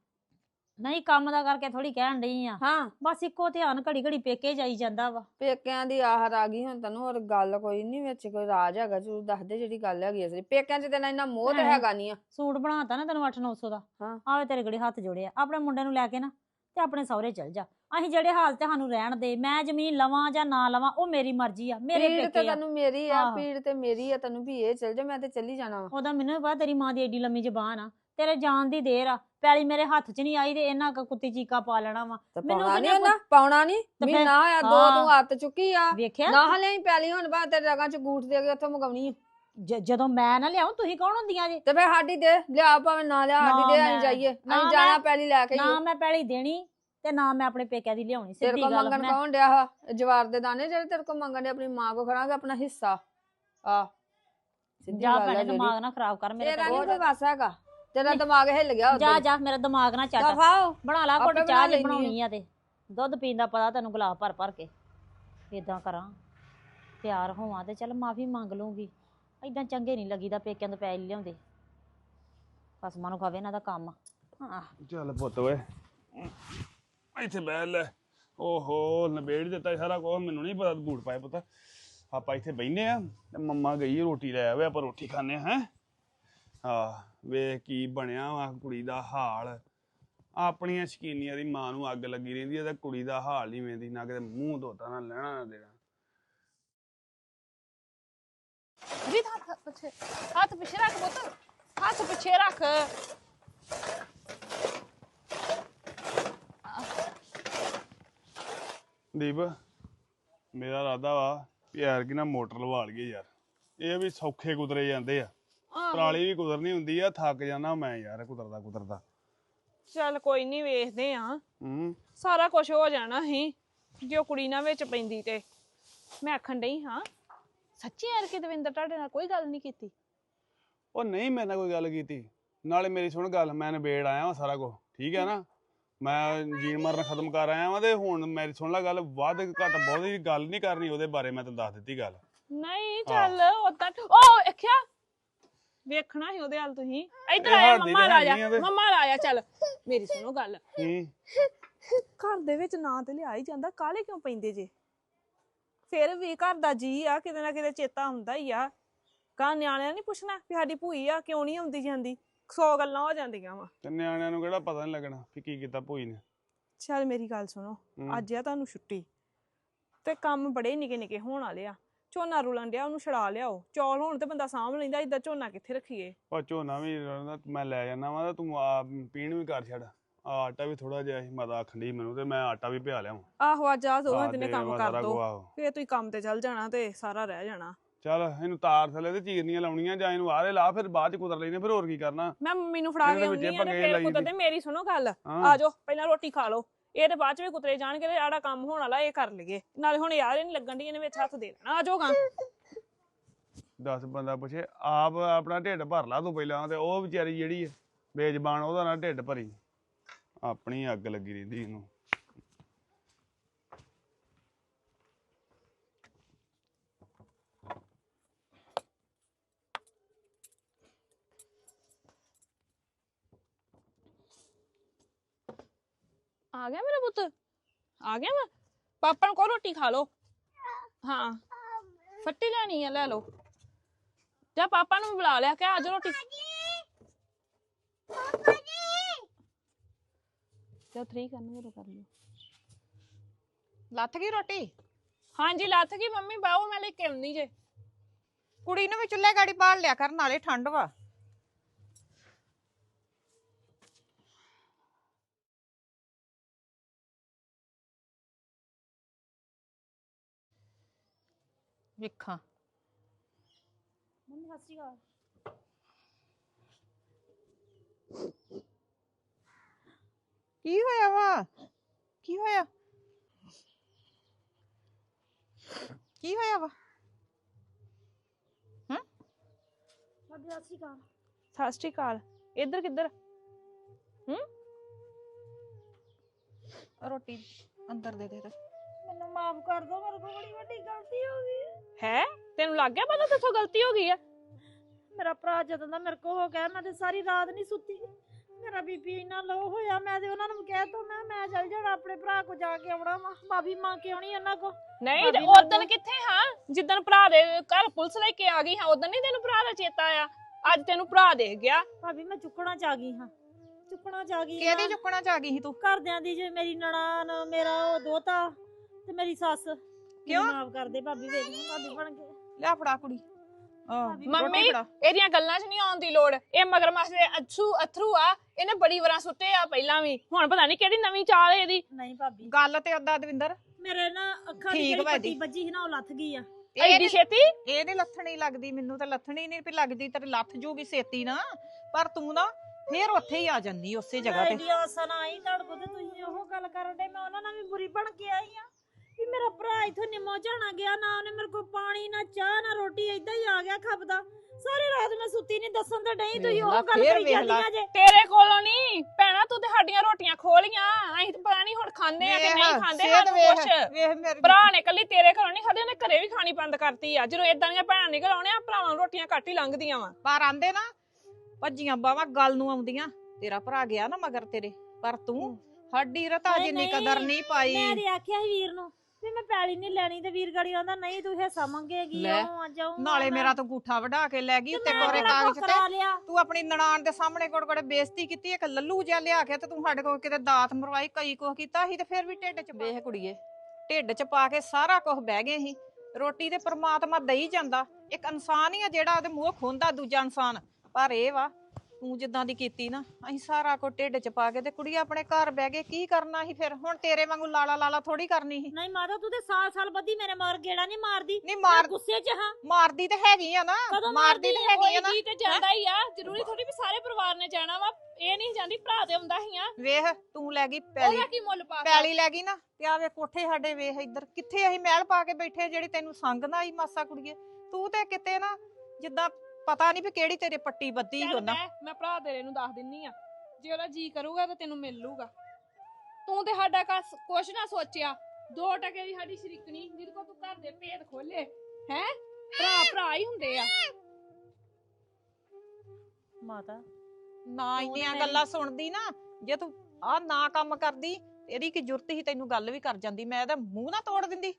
Speaker 1: ਨਹੀਂ ਕੰਮ ਦਾ ਕਰਕੇ ਥੋੜੀ ਕਹਿਣ ਡਈ ਆ।
Speaker 2: ਹਾਂ।
Speaker 1: ਬਸ ਇੱਕੋ ਧਿਆਨ ਘੜੀ ਘੜੀ ਪੇਕੇ ਜਾਈ ਜਾਂਦਾ ਵਾ।
Speaker 2: ਪੇਕਿਆਂ ਦੀ ਆਹਰ ਆ ਗਈ ਹੁਣ ਤੈਨੂੰ ਹੋਰ ਗੱਲ ਕੋਈ ਨਹੀਂ ਵਿੱਚ ਕੋਈ ਰਾਜ ਹੈਗਾ ਤੂੰ ਦੱਸ ਦੇ ਜਿਹੜੀ ਗੱਲ ਹੈਗੀ ਅਸਲੀ ਪੇਕਿਆਂ 'ਚ ਤੇਰਾ ਇੰਨਾ ਮੋਹ ਤੇ ਹੈਗਾ ਨਹੀਂ ਆ।
Speaker 1: ਸੂਟ ਬਣਾਤਾ ਨਾ ਤੈਨੂੰ 8-900 ਦਾ।
Speaker 2: ਹਾਂ।
Speaker 1: ਆਵੇ ਤੇਰੇ ਗੜੇ ਹੱਥ ਜੋੜਿਆ ਆਪਣੇ ਮੁੰਡੇ ਨੂੰ ਲੈ ਕੇ ਨਾ ਤੇ ਆਪਣੇ ਸਹੁਰੇ ਚਲ ਜਾ। ਅਸੀਂ ਜਿਹੜੇ ਹਾਲ ਤੇ ਸਾਨੂੰ ਰਹਿਣ ਦੇ ਮੈਂ ਜ਼ਮੀਨ ਲਵਾਂ ਜਾਂ ਨਾ ਲਵਾਂ ਉਹ ਮੇਰੀ ਮਰਜ਼ੀ ਆ ਮੇਰੇ
Speaker 2: ਪੀੜ ਤੇ
Speaker 1: ਪੇਕੇ
Speaker 2: ਤੈਨੂੰ ਮੇਰੀ ਆ। ਪੀੜ ਤੇ ਮੇਰੀ ਆ ਤੈਨੂੰ ਵੀ ਇਹ ਚੱਲ ਜਾ ਮੈਂ ਤੇ ਚੱਲੀ ਜਾਣਾ ਵਾ।
Speaker 1: ਉਹਦਾ ਮੈਨੂੰ ਪਤਾ ਤੇਰੀ ਮਾਂ ਦੀ ਏਡੀ ਲੰਮੀ ਜ਼ਬਾਨ ਆ। ਤੇਰੇ ਜਾਣ ਦੀ ਦੇਰ ਆ। ਪੈਲੀ ਮੇਰੇ ਹੱਥ 'ਚ ਨਹੀਂ ਆਈ ਤੇ ਇਹਨਾਂ ਕੁ ਕੁੱਤੀ ਚੀਕਾ ਪਾ ਲੈਣਾ ਵਾ।
Speaker 2: ਤੇ
Speaker 1: ਮੈਨੂੰ
Speaker 2: ਪਾਉਣਾ ਨਹੀਂ
Speaker 1: ਕਿੰਨਾ
Speaker 2: ਉਹਨਾਂ ਪਾਉਣਾ ਨਹੀਂ?
Speaker 1: ਫਿਰ-
Speaker 2: ਨਾ ਆ ਦੋ
Speaker 1: ਹਾਂ।
Speaker 2: ਤੂੰ ਹੱਥ ਚੁੱਕੀ ਆ।
Speaker 1: ਵੇਖਿਆ?
Speaker 2: ਨਾ ਹਲੇ ਹੀ ਪੈਲੀ ਹੁਣ ਬਾਅਦ ਤੇਰੇ ਰਗਾਂ 'ਚ ਗੂਠ ਦੇ ਕੇ ਉੱਥੋਂ ਮਗਾਉਣੀ ਆ।
Speaker 1: ਜ- ਜਦੋਂ ਮੈਂ ਨਾ ਲਿਆਉਂ ਤੁਸੀਂ ਕੌਣ ਹੁੰਦੀਆਂ ਜੇ?
Speaker 2: ਤੇ ਫੇ ਸਾਡੀ ਦੇ ਲਿਆ ਭਾਵੇਂ ਨਾ ਲਿਆ
Speaker 1: ਨਾ
Speaker 2: ਸਾਡੀ ਦੇ ਅਸੀਂ
Speaker 1: ਮੈਂ-
Speaker 2: ਜਾਈਏ।
Speaker 1: ਨਾ
Speaker 2: ਅਸੀਂ ਜਾਣਾ
Speaker 1: ਮੈਂ-
Speaker 2: ਪੈਲੀ ਲੈ ਕੇ ਹੀ।
Speaker 1: ਨਾ ਮੈਂ ਪੈਲੀ ਦੇਣੀ ਤੇ ਨਾ ਮੈਂ ਆਪਣੇ ਪੇਕਿਆਂ ਦੀ ਲਿਆਉਣੀ
Speaker 2: ਤੇਰੇ
Speaker 1: ਸਿੱਧੀ
Speaker 2: ਕੋ
Speaker 1: ਗੱਲ
Speaker 2: ਮੰਗਣ
Speaker 1: ਮੈਂ
Speaker 2: ਕੌਣ ਡਿਆ ਵਾ? ਜਵਾਰ ਦੇ ਦਾਣੇ ਜਿਹੜੇ ਤੇਰੇ ਕੋ ਮੰਗਣ ਦੇ ਆਪਣੀ ਮਾਂ ਕੋ ਖੜਾਂਗੇ ਆਪਣਾ ਹਿੱਸਾ। ਆ। ਸਿੱਧੀ
Speaker 1: ਜਾ
Speaker 2: ਗੱਲ
Speaker 1: ਭੈਣੇ
Speaker 2: ਆ ਜਿਹੜੀ।
Speaker 1: ਦਿਮਾਗ ਨਾ ਖਰਾਬ ਕਰ ਮੇਰੇ
Speaker 2: ਤੇਰਾ ਨਹੀਂ ਕੋਈ ਵਸ ਹੈਗਾ। ਤੇਰਾ ਦਿਮਾਗ ਹਿੱਲ ਗਿਆ
Speaker 1: ਜਾ ਜਾ ਮੇਰਾ ਦਿਮਾਗ ਨਾ ਚੱਟ।
Speaker 2: ਦਫਾਓ
Speaker 1: ਬਣਾ ਲਾ ਘੁੱਟ ਚਾਹ ਜੇ ਬਣਾਉਣੀ ਆ ਤੇ। ਦੁੱਧ ਪੀਣ ਦਾ ਪਤਾ ਤੈਨੂੰ ਗਲਾਸ ਭਰ ਭਰ ਕੇ। ਇਦਾਂ ਕਰਾਂ। ਤਿਆਰ ਹੋਵਾਂ ਤੇ ਚੱਲ ਮਾਫੀ ਮੰਗ ਲੂੰਗੀ ਇਦਾਂ ਚੰਗੇ ਨਹੀਂ ਲੱਗੀਦਾ ਪੇਕਿਆਂ ਤੋਂ ਪੈਸੇ ਲਿਆਉਂਦੇ। ਪਸਮਾਂ ਨੂੰ ਖਾਵੇ ਇਹਨਾਂ ਦਾ ਕੰਮ। ਹਾਂ
Speaker 3: ਚੱਲ ਪੁੱਤ ਓਏ। ਇੱਥੇ ਬਹਿ ਲੈ। ਓਹੋ ਨਵੇੜ ਦਿੱਤਾ ਸਾਰਾ ਕੁਝ ਮੈਨੂੰ ਨਹੀਂ ਪਤਾ ਤੂੰ ਬੂਟ ਪਾਏ ਪੁੱਤ। ਆਪਾਂ ਇੱਥੇ ਬੈਠੇ ਆ ਤੇ ਮੰਮਾ ਗਈ ਰੋਟੀ ਲੈ ਆਵੇ ਆਪਾਂ ਰੋਟੀ ਖਾਣੇ ਆ ਹੈ? ਆ ਵੇ ਕੀ ਬਣਿਆ ਵਾ ਕੁੜੀ ਦਾ ਹਾਲ। ਆਪਣੀਆਂ ਸ਼ਕੀਨੀਆਂ ਦੀ ਮਾਂ ਨੂੰ ਅੱਗ ਲੱਗੀ ਰਹਿੰਦੀ ਆ ਤੇ ਕੁੜੀ ਦਾ ਹਾਲ ਨਹੀਂ ਵੇਂਦੀ ਨਾ ਕਿਤੇ ਮੂੰਹ ਧੋਤਾ ਨਾ ਲੈਣਾ ਨਾ ਦੇਣਾ।
Speaker 4: ਰੀਤ ਹੱਥ ਪਿੱਛੇ ਹੱਥ ਪਿੱਛੇ ਰੱਖ ਪੁੱਤ। ਹੱਥ ਪਿੱਛੇ ਰੱਖ।
Speaker 3: ਦੀਪ ਮੇਰਾ ਇਰਾਦਾ ਵਾ ਯਾਰ ਕਿ ਨਾ ਮੋਟਰ ਲਵਾ ਲਈਏ ਯਾਰ। ਇਹ ਵੀ ਸੌਖੇ ਕੁਤਰੇ ਜਾਂਦੇ ਆ। ਪਰਾਲੀ ਵੀ ਕੁਤਰਨੀ ਹੁੰਦੀ ਆ ਥੱਕ ਜਾਣਾ ਮੈਂ ਯਾਰ ਕੁਤਰਦਾ ਕੁਤਰਦਾ
Speaker 4: ਚੱਲ ਕੋਈ ਨਹੀਂ ਵੇਖਦੇ ਆ।
Speaker 3: ਹੂੰ।
Speaker 4: ਸਾਰਾ ਕੁਝ ਹੋ ਜਾਣਾ ਸੀ ਜੇ ਉਹ ਕੁੜੀ ਨਾ ਵਿੱਚ ਪੈਂਦੀ ਤੇ। ਮੈਂ ਆਖਣ ਡਈ ਹਾਂ ਸੱਚੀ ਯਾਰ ਕਿ ਦਵਿੰਦਰ ਤੁਹਾਡੇ ਨਾਲ ਕੋਈ ਗੱਲ ਨਹੀਂ ਕੀਤੀ?
Speaker 3: ਉਹ ਨਹੀਂ ਮੇਰੇ ਨਾਲ ਕੋਈ ਗੱਲ ਕੀਤੀ। ਨਾਲੇ ਮੇਰੀ ਸੁਣ ਗੱਲ ਮੈਂ ਨਿਬੇੜ ਆਇਆ ਵਾਂ ਸਾਰਾ ਕੁਝ ਠੀਕ ਹੈ ਨਾ? ਮੈਂ ਜੀਣ ਮਰਨ ਖਤਮ ਕਰ ਆਇਆ ਵਾਂ ਤੇ ਹੁਣ ਮੇਰੀ ਸੁਣ ਲੈ ਗੱਲ ਵੱਧ ਘੱਟ ਬਹੁਤੀ ਗੱਲ ਨਹੀਂ ਕਰਨੀ ਉਹਦੇ ਬਾਰੇ ਮੈਂ ਤੈਨੂੰ ਦੱਸ ਦਿੱਤੀ ਗੱਲ।
Speaker 4: ਨਹੀਂ ਚੱਲ ਉਦਾਂ ਉਹ ਵੇਖਿਆ? ਵੇਖਣਾ ਸੀ ਉਹਦੇ ਹਾਲ ਤੁਸੀਂ। ਇੱਧਰ ਆਇਆ ਮੰਮਾ ਰਾਜਾ
Speaker 3: ਹੈਗੀ ਆ ਤੇ।
Speaker 4: ਮੰਮਾ ਰਾਜਾ ਚੱਲ ਮੇਰੀ ਸੁਣੋ ਗੱਲ। ਘਰ ਦੇ ਵਿੱਚ ਨਾਂ ਤੇ ਲਿਆ ਹੀ ਜਾਂਦਾ ਕਾਲੇ ਕਿਉਂ ਪੈਂਦੇ ਜੇ? ਫਿਰ ਵੀ ਘਰ ਦਾ ਜੀ ਆ ਕਿਤੇ ਨਾ ਕਿਤੇ ਚੇਤਾ ਹੁੰਦਾ ਹੀ ਆ। ਕਾ ਨਿਆਣਿਆਂ ਨਹੀਂ ਪੁੱਛਣਾ ਵੀ ਸਾਡੀ ਭੂਈ ਆ ਕਿਉਂ ਨਹੀਂ ਆਉਂਦੀ ਜਾਂਦੀ? ਸੌ ਗੱਲਾਂ ਹੋ ਜਾਂਦੀਆਂ ਵਾ।
Speaker 3: ਤੇ ਨਿਆਣਿਆਂ ਨੂੰ ਕਿਹੜਾ ਪਤਾ ਨਹੀਂ ਲੱਗਣਾ ਵੀ ਕੀ ਕੀਤਾ ਭੂਈ ਨੇ।
Speaker 4: ਚੱਲ ਮੇਰੀ ਗੱਲ ਸੁਣੋ। ਅੱਜ ਆ ਤੁਹਾਨੂੰ ਛੁੱਟੀ। ਤੇ ਕੰਮ ਬੜੇ ਨਿੱਕੇ ਨਿੱਕੇ ਹੋਣ ਵਾਲੇ ਆ। ਝੋਨਾ ਰੁਲਣ ਡਿਆ ਉਹਨੂੰ ਛੜਾ ਲਿਆਓ। ਚੌਲ ਹੋਣ ਤੇ ਬੰਦਾ ਸਾਂਭ ਲੈਂਦਾ ਇਦਾਂ ਝੋਨਾ ਕਿੱਥੇ ਰੱਖੀਏ?
Speaker 3: ਉਹ ਝੋਨਾ ਵੀ ਰਹਿੰਦਾ, ਮੈਂ ਲੈ ਜਾਣਾ ਵਾ ਤੇ ਆ ਪੀਣ ਵੀ ਕਰ ਛੱਡ। ਆਹ ਆਟਾ ਵੀ ਥੋੜਾ ਜਿਹਾ ਸੀ ਮਾਤਾ ਆਖਣ ਡਈ ਮੈਨੂੰ ਤੇ ਮੈਂ ਆਟਾ ਵੀ ਪਿਆ ਲਿਆਵਾਂ।
Speaker 4: ਆਹੋ ਅੱਜ ਆ ਦੋਵਾਂ
Speaker 3: ਆਹ
Speaker 4: ਦਿਨੇ ਕੰਮ ਕਰ ਦੋ। ਫੇਰ ਤੁਸੀਂ ਕੰਮ ਤੇ ਚੱਲ ਜਾਣਾ ਤੇ ਸਾਰਾ ਰਹਿ ਜਾਣਾ।
Speaker 3: ਚੱਲ ਇਹਨੂੰ ਤਾਰ ਥੱਲੇ ਤੇ ਚੀਰਨੀਆਂ ਲਾਉਣੀਆਂ ਜਾਂ ਇਹਨੂੰ ਆਰੇ ਲਾ ਫਿਰ ਬਾਅਦ ਚ ਕੁਤਰ ਲੈਨੇ ਫਿਰ ਹੋਰ ਕੀ ਕਰਨਾ।
Speaker 4: ਮੈਂ ਮੰਮੀ ਨੂੰ ਫੜਾ ਕੇ
Speaker 3: ਇਹਦੇ ਵਿੱਚ
Speaker 4: ਆਉਂਦੀ ਆ ਤੇ ਫੇਰ
Speaker 3: ਲਾਈ ਦੀ।
Speaker 4: ਤੇ ਮੇਰੀ ਸੁਣੋ ਗੱਲ।
Speaker 3: ਹਾਂ।
Speaker 4: ਆ ਜਾਓ ਪਹਿਲਾਂ ਰੋਟੀ ਖਾ ਲਓ। ਇਹ ਤੇ ਬਾਅਦ ਚ ਵੀ ਕੁਤਰੇ ਜਾਣਗੇ ਤੇ ਆੜਾ ਕੰਮ ਹੋਣ ਵਾਲਾ, ਇਹ ਕਰ ਲਈਏ। ਨਾਲੇ ਹੁਣ ਯਾਰ ਇਹ ਨੀ ਲੱਗਣ ਦੀ ਇਹਨੇ ਵਿੱਚ ਹੱਥ ਦੇ ਲੈਣਾ ਆ ਜਾਓਗਾ
Speaker 3: ਦਸ ਬੰਦਾ ਪੁੱਛੇ, ਆਪ ਆਪਣਾ ਢਿੱਡ ਭਰ ਲਾ ਤੂੰ ਪਹਿਲਾਂ ਤੇ, ਉਹ ਵਿਚਾਰੀ ਜਿਹੜੀ ਹੈ, ਬੇਜ਼ਬਾਨ, ਉਹਦਾ ਨਾ ਢਿੱਡ ਭਰੀ। ਆਪਣੀ ਅੱਗ ਲੱਗੀ ਰਹਿੰਦੀ ਇਹਨੂੰ।
Speaker 4: ਆ ਗਿਆ ਮੇਰਾ ਪੁੱਤ? ਆ ਗਿਆ ਮੈਂ ਪਾਪਾ ਨੂੰ ਕਹੋ ਰੋਟੀ ਖਾ ਲਓ। ਹਾਂ। ਫੱਟੀ ਲੈਣੀ ਆ ਲੈ ਲਓ। ਜਾ ਪਾਪਾ ਨੂੰ ਬੁਲਾ ਲਿਆ ਕਿ ਅੱਜ ਰੋਟੀ। ਜਾ। 3 ਕਰਨ ਮੇਰੇ ਕਰ ਲਿਓ।
Speaker 5: ਲੱਥ ਗਈ ਰੋਟੀ?
Speaker 4: ਹਾਂਜੀ ਲੱਥ ਗਈ ਮੰਮੀ ਬਾਹੂ ਮੈਂ ਲੈ ਕੇ ਆਉਣੀ ਜੇ।
Speaker 5: ਕੁੜੀ ਨੂੰ ਵੀ ਚੁੱਲ੍ਹੇ ਗਾੜੀ ਬਾਲ ਲਿਆ ਕਰ ਨਾਲੇ ਠੰਡ ਵਾ। ਵੇਖਾਂ।
Speaker 1: ਮੰਮੀ ਸਤਿ ਸ਼੍ਰੀ ਅਕਾਲ।
Speaker 5: ਕੀ ਹੋਇਆ ਵਾ? ਕੀ ਹੋਇਆ? ਕੀ ਹੋਇਆ ਵਾ?
Speaker 1: ਭਾਬੀ ਸਤਿ ਸ਼੍ਰੀ ਅਕਾਲ।
Speaker 4: ਸਤਿ ਸ਼੍ਰੀ ਅਕਾਲ। ਇੱਧਰ ਕਿੱਧਰ? ਹੂੰ?
Speaker 5: ਰੋਟੀ ਅੰਦਰ ਦੇ ਦੇ ਤੇ।
Speaker 1: ਮੈਨੂੰ ਮਾਫ ਕਰ ਦਿਓ ਮੇਰੇ ਕੋਲ ਬੜੀ ਵੱਡੀ ਗਲਤੀ ਹੋ ਗਈ
Speaker 4: ਹੈ। ਤੈਨੂੰ ਲੱਗ ਗਿਆ ਪਤਾ ਤੇਥੋਂ ਗਲਤੀ ਹੋ ਗਈ ਆ
Speaker 1: ਮੇਰਾ ਭਰਾ ਜਦੋਂ ਦਾ ਮੇਰੇ ਕੋ ਹੋ ਗਿਆ ਮੈਂ ਤੇ ਸਾਰੀ ਰਾਤ ਨਹੀਂ ਸੁੱਤੀ। ਮੇਰਾ ਬੀਪੀ ਇੰਨਾ ਲੋ ਹੋਇਆ ਮੈਂ ਤੇ ਉਹਨਾਂ ਨੂੰ ਕਹਿ ਤਾ ਮੈਂ ਮੈਂ ਚੱਲ ਜਾਣਾ ਆਪਣੇ ਭਰਾ ਕੋ ਜਾ ਕੇ ਆਉਣਾ ਵਾ ਮਾਫੀ ਮੰਗ ਕੇ ਆਉਣੀ ਉਹਨਾਂ ਕੋ
Speaker 4: ਨਹੀਂ ਤੇ
Speaker 1: ਭਾਬੀ ਮੈਨੂੰ-
Speaker 4: ਉਦੋਂ ਕਿੱਥੇ ਹਾਂ? ਜਿੱਦਣ ਭਰਾ ਦੇ ਘਰ ਪੁਲਿਸ ਲੈ ਕੇ ਆ ਗਈ ਹਾਂ ਉਦੋਂ ਨਹੀਂ ਤੈਨੂੰ ਭਰਾ ਦਾ ਚੇਤਾ ਆਇਆ? ਅੱਜ ਤੈਨੂੰ ਭਰਾ ਦੇਖ ਗਿਆ।
Speaker 1: ਭਾਬੀ ਮੈਂ ਚੁੱਕਣਾ ਚ ਆ ਗਈ ਹਾਂ। ਚੁੱਕਣਾ ਚ ਆ ਗਈ
Speaker 5: ਕਿਹਦੀ
Speaker 1: ਹਾਂ।
Speaker 5: ਚੁੱਕਣਾ ਚ ਆ ਗਈ ਸੀ ਤੂੰ?
Speaker 1: ਘਰਦਿਆਂ ਦੀ ਜੇ ਮੇਰੀ ਨਨਾਣ ਮੇਰਾ ਉਹ ਦੋਤਾ ਤੇ ਮੇਰੀ ਸੱਸ
Speaker 5: ਕਿਉਂ?
Speaker 1: ਮਾਫ ਕਰ ਦੇ ਭਾਬੀ ਵੇਖ ਭਾਬੀ ਬਣ ਕੇ
Speaker 5: ਲਿਆ ਫੜਾ ਕੁੜੀ। ਆਹ
Speaker 4: ਮੰਮੀ
Speaker 5: ਫੜਾ।
Speaker 4: ਇਹਦੀਆਂ ਗੱਲਾਂ 'ਚ ਨਹੀਂ ਆਉਣ ਦੀ ਲੋੜ। ਇਹ ਮਗਰਮੱਛ ਦੇ ਅਥਰੂ ਅਥਰੂ ਆ ਇਹਨੇ ਬੜੀ ਵਾਰਾਂ ਸੁੱਟੇ ਆ ਪਹਿਲਾਂ ਵੀ। ਹੁਣ ਪਤਾ ਨਹੀਂ ਕਿਹੜੀ ਨਵੀਂ ਚਾਲ ਇਹਦੀ।
Speaker 1: ਨਹੀਂ ਭਾਬੀ।
Speaker 5: ਗੱਲ ਤੇ ਅੱਦਾ ਦਵਿੰਦਰ।
Speaker 1: ਮੇਰੇ ਨਾ ਅੱਖਾਂ ਦੀ
Speaker 5: ਠੀਕ
Speaker 1: ਜਿਹੜੀ ਪੱਟੀ
Speaker 5: ਇਹਦੀ।
Speaker 1: ਵੱਜੀ ਸੀ ਨਾ ਉਹ ਲੱਥ ਗਈ ਆ।
Speaker 4: ਐਡੀ ਛੇਤੀ?
Speaker 5: ਇਹ ਨੀ ਲੱਥਣੀ ਲੱਗਦੀ ਮੈਨੂੰ ਤਾਂ ਲੱਥਣੀ ਨਹੀਂ ਵੀ ਲੱਗਦੀ ਤੇ ਲੱਥ ਜੂਗੀ ਛੇਤੀ ਨਾ। ਪਰ ਤੂੰ ਨਾ ਫੇਰ ਉੱਥੇ ਹੀ ਆ ਜੰਨੀ ਉਸੇ ਜਗ੍ਹਾ ਤੇ।
Speaker 1: ਇੰਡੀਆ ਆਸਨ ਆਈ ਤੁਹਾਡੇ ਕੋਲ ਤੇ ਤੁਸੀਂ ਉਹ ਗੱਲ ਕਰਨ ਦੇ ਮੈਂ ਉਹਨਾਂ ਨਾਲ ਵੀ ਬੁਰੀ ਬਣ ਕੇ ਆਈ ਆ। ਵੀ ਮੇਰਾ ਭਰਾ ਇਥੋਂ ਨਿੰਮੋ ਝਾਣਾ ਗਿਆ ਨਾ ਉਹਨੇ ਮੇਰੇ ਕੋਲ ਪਾਣੀ ਨਾ ਚਾਹ ਨਾ ਰੋਟੀ ਏਦਾਂ ਹੀ ਆ ਗਿਆ ਖਪਦਾ। ਸਾਰੀ ਰਾਤ ਮੈਂ ਸੁੱਤੀ ਨਹੀਂ ਦੱਸਣ ਤਾਂ ਡਈ ਤੁਸੀਂ ਉਹ
Speaker 5: ਵੇਖ ਲਾ,
Speaker 1: ਗੱਲ
Speaker 5: ਫੇਰ
Speaker 1: ਕਰੀ
Speaker 5: ਵੇਖ ਲਾ।
Speaker 1: ਜਾਂਦੀਆਂ ਜੇ।
Speaker 6: ਤੇਰੇ ਕੋਲੋਂ ਨਹੀਂ ਭੈਣਾ ਤੂੰ ਤੇ ਸਾਡੀਆਂ ਰੋਟੀਆਂ ਖੋਲੀਆਂ ਅਸੀਂ ਤਾਂ ਪਤਾ ਨਹੀਂ ਹੁਣ ਖਾਂਦੇ ਆ ਕਿ ਨਹੀਂ ਖਾਂਦੇ
Speaker 5: ਸਿਹਤ
Speaker 6: ਸਾਨੂੰ
Speaker 5: ਵੇਖ
Speaker 6: ਕੁਛ।
Speaker 5: ਵੇਖ ਮੇਰੀ
Speaker 6: ਭਰਾ ਨੇ ਕੱਲੀ ਤੇਰੇ ਘਰੋਂ ਨਹੀਂ ਖਾਦੇ ਉਹਨੇ ਘਰੇ ਵੀ ਖਾਣੀ ਬੰਦ ਕਰਤੀ ਆ। ਜਦੋਂ ਇਦਾਂ ਦੀਆਂ ਭੈਣਾਂ ਨਿਕਲ ਆਉਣੇ ਆ ਭਰਾਵਾਂ ਨੂੰ ਰੋਟੀਆਂ ਘੱਟ ਹੀ ਲੰਘਦੀਆਂ ਵਾ।
Speaker 5: ਪਰ ਆਂਦੇ ਨਾ ਭੱਜੀਆਂ ਬਾਵਾ ਗੱਲ ਨੂੰ ਆਉਂਦੀਆਂ ਤੇਰਾ ਭਰਾ ਗਿਆ ਨਾ ਮਗਰ ਤੇਰੇ ਪਰ ਤੂੰ ਸਾਡੀ ਰਤਾ ਜਿੰਨੀ
Speaker 1: ਨਹੀਂ,
Speaker 5: ਕਦਰ ਨਹੀਂ ਪਾਈ।
Speaker 1: ਮੈਂ ਤੇ ਆਖਿਆ ਸੀ ਵੀਰ ਨੂੰ ਵੀ ਮੈਂ ਪੈਲੀ ਨਹੀਂ ਲੈਣੀ ਤੇ ਵੀਰ ਗੜੀ ਆਂਦਾ ਨਹੀਂ ਤੂੰ ਹਿੱਸਾ ਮੰਗੇਗੀ
Speaker 5: ਲੈ,
Speaker 1: ਆਉਂ ਜਾਉਂ
Speaker 5: ਨਾਲੇ ਮੇਰਾ ਤੂੰ ਗੂਠਾ ਵਢਾ ਕੇ ਲੈ ਗਈ ਉੱਤੇ ਕੋਰੇ ਕਾਗਜ਼ ਤੇ।
Speaker 1: ਲਿਆ?
Speaker 5: ਤੂੰ ਆਪਣੀ ਨਨਾਣ ਦੇ ਸਾਹਮਣੇ ਕੋੜ ਕੋੜੇ ਬੇਇੱਜ਼ਤੀ ਕੀਤੀ ਇੱਕ ਲੱਲੂ ਜਿਹਾ ਲਿਆ ਕੇ ਤੇ ਤੂੰ ਸਾਡੇ ਕੋਲ ਕਿਤੇ ਦਾਤ ਮਰਵਾਈ ਕਈ ਕੁਛ ਕੀਤਾ ਸੀ ਤੇ ਫਿਰ ਵੀ ਢਿੱਡ 'ਚ ਵੇਖ ਕੁੜੀਏ ਢਿੱਡ 'ਚ ਪਾ ਕੇ ਸਾਰਾ ਕੁਝ ਬਹਿ ਗਏ ਸੀ। ਰੋਟੀ ਤੇ ਪ੍ਰਮਾਤਮਾ ਦੇਈ ਜਾਂਦਾ। ਇੱਕ ਇਨਸਾਨ ਹੀ ਆ ਜਿਹੜਾ ਉਹਦੇ ਮੂੰਹ ਖੋਂਦਾ ਦੂਜਾ ਇਨਸਾਨ। ਪਰ ਇਹ ਵਾ ਤੂੰ ਜਿੱਦਾਂ ਦੀ ਕੀਤੀ ਨਾ ਅਸੀਂ ਸਾਰਾ ਕੁਝ ਢਿੱਡ 'ਚ ਪਾ ਕੇ ਤੇ ਕੁੜੀ ਆਪਣੇ ਘਰ ਬਹਿ ਗਏ ਕੀ ਕਰਨਾ ਸੀ ਫਿਰ? ਹੁਣ ਤੇਰੇ ਵਾਂਗੂ ਲਾਲਾ ਲਾਲਾ ਥੋੜੀ ਕਰਨੀ ਸੀ।
Speaker 1: ਨਹੀਂ ਮਾਤਾ ਤੂੰ ਤੇ ਸਾਲ ਸਾਲ ਬੱਧੀ ਮੇਰੇ ਮਾਰ ਗੇੜਾ ਨਹੀਂ ਮਾਰਦੀ।
Speaker 5: ਨਹੀਂ ਮਾਰ
Speaker 1: ਗੁੱਸੇ 'ਚ ਹਾਂ।
Speaker 5: ਮਾਰਦੀ ਤੇ ਹੈਗੀ ਆ ਨਾ ਮਾਰਦੀ? ਤੇ ਹੈਗੀ ਆ ਨਾ।
Speaker 6: ਜੀ ਤੇ ਜਾਂਦਾ ਹੀ? ਆ। ਜ਼ਰੂਰੀ ਥੋੜੀ ਵੀ ਸਾਰੇ ਪਰਿਵਾਰ ਨੇ ਜਾਣਾ ਵਾ। ਇਹ ਨਹੀਂ ਜਾਂਦੀ ਭਰਾ ਤੇ ਆਉਂਦਾ ਹੀ ਆ।
Speaker 5: ਵੇਖ ਤੂੰ ਲੈ ਗਈ ਪੈਲੀ।
Speaker 6: ਉਹਦਾ ਕੀ ਮੁੱਲ ਪਾ
Speaker 5: ਪੈਲੀ ਲੈ ਗਈ ਨਾ ਤੇ ਆ ਵੇ ਕੋਠੇ ਸਾਡੇ ਵੇਖ ਇੱਧਰ। ਕਿੱਥੇ ਅਸੀਂ ਮਹਿਲ ਪਾ ਕੇ ਬੈਠੇ ਜਿਹੜੀ ਤੈਨੂੰ ਸੰਗ ਨਾ ਆਈ ਮਾਸਾ ਕੁੜੀਏ? ਤੂੰ ਤੇ ਕਿਤੇ ਨਾ ਜਿੱਦਾਂ ਪਤਾ ਨਹੀਂ ਵੀ ਕਿਹੜੀ ਤੇਰੇ ਪੱਟੀ ਬੱਦੀ
Speaker 6: ਚੱਲ
Speaker 5: ਹੋਣਾ।
Speaker 6: ਮੈਂ ਮੈਂ ਭਰਾ ਤੇਰੇ ਨੂੰ ਦੱਸ ਦਿੰਨੀ ਆ। ਜੇ ਉਹਦਾ ਜੀ ਕਰੂਗਾ ਤਾਂ ਤੈਨੂੰ ਮਿਲ ਲੂਗਾ। ਤੂੰ ਤੇ ਸਾਡਾ ਕਸ ਕੁਛ ਨਾ ਸੋਚਿਆ। ਦੋ ਟਕੇ ਦੀ ਸਾਡੀ ਸ਼ਰੀਕਣੀ ਜਿਹਦੇ ਕੋ ਤੂੰ ਘਰ ਦੇ ਭੇਦ ਖੋਲੇ। ਹੈ? ਭਰਾ ਭਰਾ ਹੀ ਹੁੰਦੇ ਆ।
Speaker 1: ਮਾਤਾ
Speaker 5: ਨਾ
Speaker 1: ਤੂੰ
Speaker 5: ਇੰਨੀਆਂ ਗੱਲਾਂ ਸੁਣਦੀ ਨਾ ਜੇ ਤੂੰ ਆ ਨਾ ਕੰਮ ਕਰਦੀ ਇਹਦੀ ਕੀ ਜ਼ਰੂਰਤ ਸੀ ਤੈਨੂੰ ਗੱਲ ਵੀ ਕਰ ਜਾਂਦੀ ਮੈਂ ਇਹਦਾ ਮੂੰਹ ਨਾ ਤੋੜ ਦਿੰਦੀ।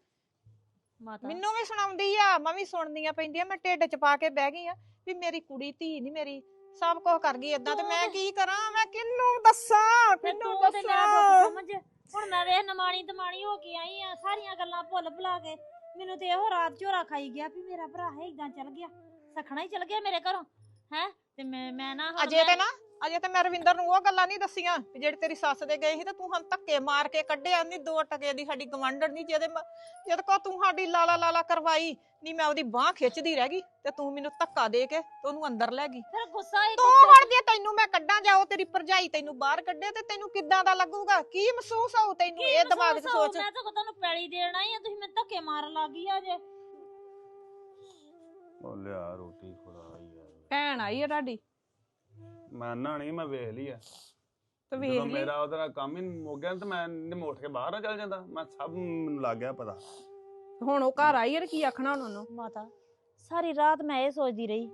Speaker 1: ਮਾਤਾ।
Speaker 5: ਮੈਨੂੰ ਵੀ ਸੁਣਾਉਂਦੀ ਆ ਮੈਂ ਵੀ ਸੁਣਦੀਆਂ ਪੈਂਦੀਆਂ ਮੈਂ ਢਿੱਡ ਚ ਪਾ ਕੇ ਬਹਿ ਗਈ ਆ। ਵੀ ਮੇਰੀ ਕੁੜੀ ਧੀ ਨਹੀਂ ਮੇਰੀ ਸਭ ਕੁਝ ਕਰ ਗਈ ਏਦਾਂ ਤੇ ਮੈਂ ਕੀ ਕਰਾਂ ਮੈਂ ਕਿਹਨੂੰ ਦੱਸਾਂ
Speaker 1: ਤੇ
Speaker 5: ਕਿਹਨੂੰ
Speaker 1: ਤੂੰ ਤੇ ਮੇਰਾ ਦੁੱਖ
Speaker 5: ਦੱਸਾਂ?
Speaker 1: ਸਮਝ। ਹੁਣ ਮੈਂ ਵੇਖ ਨਮਾਣੀ ਤਮਾਣੀ ਹੋ ਕੇ ਆਈ ਆ ਸਾਰੀਆਂ ਗੱਲਾਂ ਭੁੱਲ ਭੁਲਾ ਕੇ। ਮੈਨੂੰ ਤੇ ਇਹੋ ਰਾਤ ਝੋਰਾ ਖਾਈ ਗਿਆ ਵੀ ਮੇਰਾ ਭਰਾ ਹੈ ਇਦਾਂ ਚੱਲ ਗਿਆ ਸਖਣਾ ਹੀ ਚੱਲ ਗਿਆ ਮੇਰੇ ਘਰੋਂ ਹੈ? ਤੇ ਮੈਂ ਮੈਂ ਨਾ ਹੁਣ
Speaker 5: ਅਜੇ
Speaker 1: ਮੈਂ-
Speaker 5: ਤੇ ਨਾ ਅਜੇ ਤੇ ਮੈਂ ਰਵਿੰਦਰ ਨੂੰ ਉਹ ਗੱਲਾਂ ਨਹੀਂ ਦੱਸੀਆਂ ਵੀ ਜਿਹੜੀ ਤੇਰੀ ਸੱਸ ਦੇ ਗਏ ਸੀ ਤੇ ਤੂੰ ਹਨ ਧੱਕੇ ਮਾਰ ਕੇ ਕੱਢਿਆ ਨਹੀਂ ਦੋ ਟਕੇ ਦੀ ਸਾਡੀ ਗਵੰਡਣ ਨਹੀਂ ਜਿਹਦੇ ਮ- ਜਿਹਦੇ ਕੋ ਤੂੰ ਸਾਡੀ ਲਾਲਾ ਲਾਲਾ ਕਰਵਾਈ ਨਹੀਂ ਮੈਂ ਉਹਦੀ ਬਾਹ ਖਿੱਚਦੀ ਰਹਿ ਗਈ ਤੇ ਤੂੰ ਮੈਨੂੰ ਧੱਕਾ ਦੇ ਕੇ ਤੇ ਉਹਨੂੰ ਅੰਦਰ ਲੈ ਗਈ।
Speaker 1: ਫਿਰ ਗੁੱਸਾ ਹੀ
Speaker 5: ਤੂੰ
Speaker 1: ਗੁੱਸੇ
Speaker 5: ਹੁਣ ਜੇ ਤੈਨੂੰ ਮੈਂ ਕੱਢਾਂ ਜਾਓ ਤੇਰੀ ਭਰਜਾਈ ਤੈਨੂੰ ਬਾਹਰ ਕੱਢੇ ਤੇ ਤੈਨੂੰ ਕਿੱਦਾਂ ਦਾ ਲੱਗੂਗਾ? ਕੀ ਮਹਿਸੂਸ ਹੋਊ ਤੈਨੂੰ ਇਹ ਦਿਮਾਗ 'ਚ? ਸੋਚ?
Speaker 1: ਮੈਂ ਤਾਂ ਤੁਹਾਨੂੰ ਪੈਲੀ ਦੇਣ ਆਈ ਆ ਤੁਸੀਂ ਮੈਨੂੰ ਧੱਕੇ ਮਾਰਨ ਲੱਗੀ ਆ ਜੇ
Speaker 3: ਉਹ ਲਿਆ ਰੋਟੀ ਖੁਦਾ ਯਾਰ
Speaker 4: ਭੈਣ ਆਈ ਆ ਤੁਹਾਡੀ।
Speaker 3: ਮੈਂ ਨਾ ਨਹੀਂ ਮੈਂ ਵੇਖ ਲਈ ਆ।
Speaker 4: ਤੇ ਵੇਖ
Speaker 3: ਜਦੋਂ
Speaker 4: ਲਈ।
Speaker 3: ਮੇਰਾ ਉਹਦੇ ਕੰਮ ਹੀ ਮੁੱਕ ਗਿਆ ਤੇ ਮੈਂ ਨਿਮੋਟ ਕੇ ਬਾਹਰ ਨਾ ਚੱਲ ਜਾਂਦਾ। ਮੈਂ ਸਭ ਮੈਨੂੰ ਲੱਗ ਗਿਆ ਪਤਾ।
Speaker 4: ਹੁਣ ਉਹ ਘਰ ਆਈ ਤੇ ਕੀ ਆਖਣਾ ਹੁਣ ਉਹਨੂੰ?
Speaker 1: ਮਾਤਾ ਸਾਰੀ ਰਾਤ ਮੈਂ ਇਹ ਸੋਚਦੀ ਰਹੀ